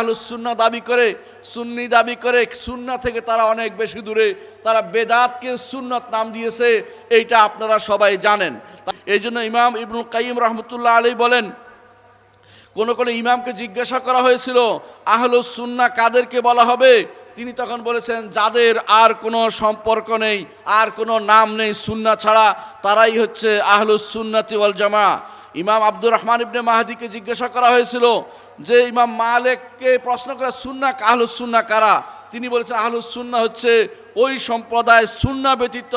আহলুসুন্না দাবি করে, সুন্নি দাবি করে সুন্না থেকে তারা অনেক বেশি দূরে। তারা বেদাতকে সুন্নত নাম দিয়েছে, এইটা আপনারা সবাই জানেন। এই জন্য ইমাম ইবনুল কাইম রহমতুল্লাহ আলী বলেন, কোন কোন ইমামকে জিজ্ঞাসা করা হয়েছিল আহলুস সুন্না কাদেরকে বলা হবে? তিনি তখন বলেছেন, যাদের আর কোনো সম্পর্ক নেই, আর কোনো নাম নেই সুন্না ছাড়া, তারাই হচ্ছে আহলুস সুন্নাতি ওয়াল জামা ইমাম আব্দুর রহমান ইবনে মাহাদিকে জিজ্ঞাসা করা হয়েছিল যে ইমাম মালেককে প্রশ্ন করে, সুন্না আহলুস সুন্না কারা? তিনি বলেছেন, আহলুস সুন্না হচ্ছে ওই সম্প্রদায় সুন্না ব্যতীত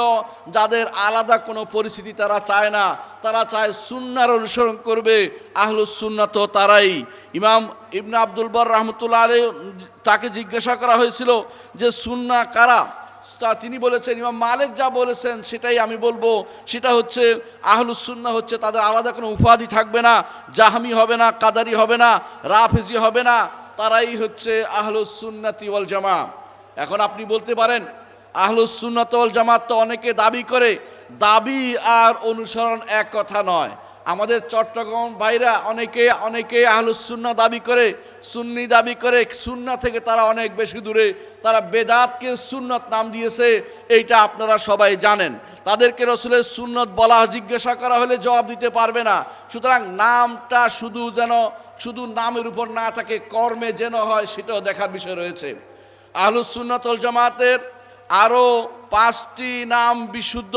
যাদের আলাদা কোনো পরিস্থিতি তারা চায় না। তারা চায় সুন্নার অনুসরণ করবে, আহলুস সুন্না তো তারাই। ইমাম ইবনে আব্দুল বর রহমতুল্লাহ আলী তাকে জিজ্ঞাসা করা হয়েছিল যে, সুন্না কারা? তা তিনি বলেছেন, ইমাম মালিক যা বলেছেন সেটাই আমি বলব। সেটা হচ্ছে আহলুস সুন্না হচ্ছে তাদের আলাদা কোনো উপাধি থাকবে না, জাহামি হবে না, কাদারি হবে না, রাফেজি হবে না, তারাই হচ্ছে আহলুস সুন্নাতি ওয়াল জামা এখন আপনি বলতে পারেন, আহলুস সুন্নাত ওয়াল জামাত তো অনেকে দাবি করে, দাবি আর অনুসরণ এক কথা নয়। আমাদের চট্টগ্রাম বাইরা অনেকে অনেকে আহলুস সুন্না দাবি করে, সুন্নি দাবি করে, সুন্না থেকে তারা অনেক বেশি দূরে। তারা বেদাতকে সুন্নত নাম দিয়েছে, এইটা আপনারা সবাই জানেন। তাদেরকে রসুলের সুন্নত বলা, জিজ্ঞাসা করা হলে জবাব দিতে পারবে না। সুতরাং নামটা শুধু যেন, শুধু নামের উপর না থাকে, কর্মে যেন হয়, সেটাও দেখার বিষয় রয়েছে। আহলুস সুন্নাতল জামাতের আরও পাঁচটি নাম বিশুদ্ধ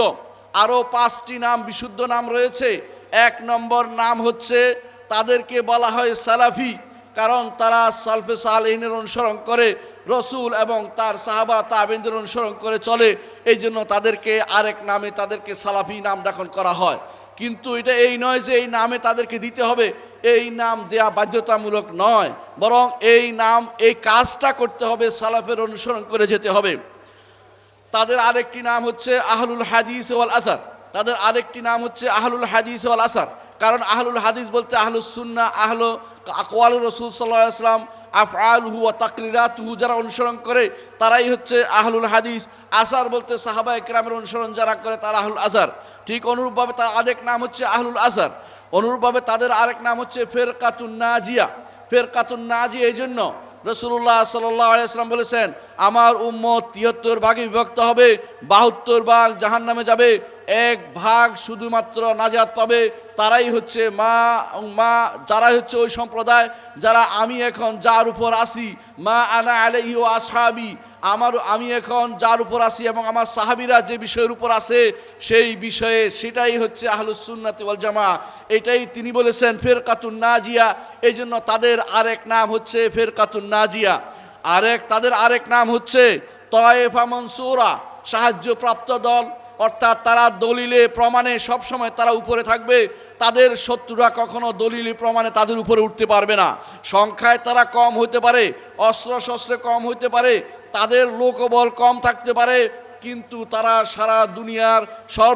আরও পাঁচটি নাম বিশুদ্ধ নাম রয়েছে। এক নম্বর নাম হচ্ছে, তাদেরকে বলা হয় সালাফি, কারণ তারা সালফে সালহিনের অনুসরণ করে, রসুল এবং তার সাহাবা তাবেন্দ্র অনুসরণ করে চলে। এই জন্য তাদেরকে আরেক নামে তাদেরকে সালাফি নাম ডাকন করা হয়। কিন্তু এটা এই নয় যে এই নামে তাদেরকে দিতে হবে, এই নাম দেয়া বাধ্যতামূলক নয়। বরং এই নাম, এই কাজটা করতে হবে, সালাফের অনুসরণ করে যেতে হবে। তাদের আরেকটি নাম হচ্ছে আহলুল হাদিস ওয়াল আসার। তাদের আরেকটি নাম হচ্ছে আহলুল হাদিস ওয়াল আসার। কারণ আহলুল হাদিস বলতে আহলুস সুন্না, আহল আকওয়াল রসুল সাল্লাহ আসলাম আফআলহু ও তাকরিরাতহু যারা অনুসরণ করে, তারাই হচ্ছে আহলুল হাদিস। আসার বলতে সাহাবা একরামের অনুসরণ যারা করে, তারা আহলুল আসার। ঠিক অনুরূপভাবে তার আরেক নাম হচ্ছে আহলুল আসার। অনুরূপভাবে তাদের আরেক নাম হচ্ছে ফেরকাতুন নাজিয়া। ফেরকাতুন নাজিয়া এই জন্য রসুল্লাহ সাল্লাম বলেছেন, আমার উম্মত তিয়াত্তর ভাগে বিভক্ত হবে, বাহাত্তর ভাগ জাহান নামে যাবে, এক ভাগ শুধুমাত্র নাজাত পাবে। তারাই হচ্ছে মা মা, যারাই হচ্ছে ওই সম্প্রদায় যারা আমি এখন যার উপর আসি মা আনা আলাইহি ও আসহাবি আমার, আমি এখন যার উপর আছি এবং আমার সাহাবিরা যে বিষয়ের উপর আছে, সেই বিষয়ে সেটাই হচ্ছে আহলুসুন্নাতি ওয়াল জামা এটাই তিনি বলেছেন ফেরকাতুন নাজিয়া। এই জন্য তাদের আরেক নাম হচ্ছে ফেরকাতুন নাজিয়া। আরেক, তাদের আরেক নাম হচ্ছে তয়েফা মনসুরা, সাহায্যপ্রাপ্ত দল। অর্থাৎ তারা দলিলে প্রমাণে সবসময় তারা উপরে থাকবে, তাদের শত্রুরা কখনো দলিলে প্রমাণে তাদের উপরে উঠতে পারবে না। সংখ্যায় তারা কম হতে পারে অস্ত্র শস্ত্রে কম হতে পারে, তাদের লোকবল কম থাকতে পারে, কিন্তু তারা সারা দুনিয়ার সর্ব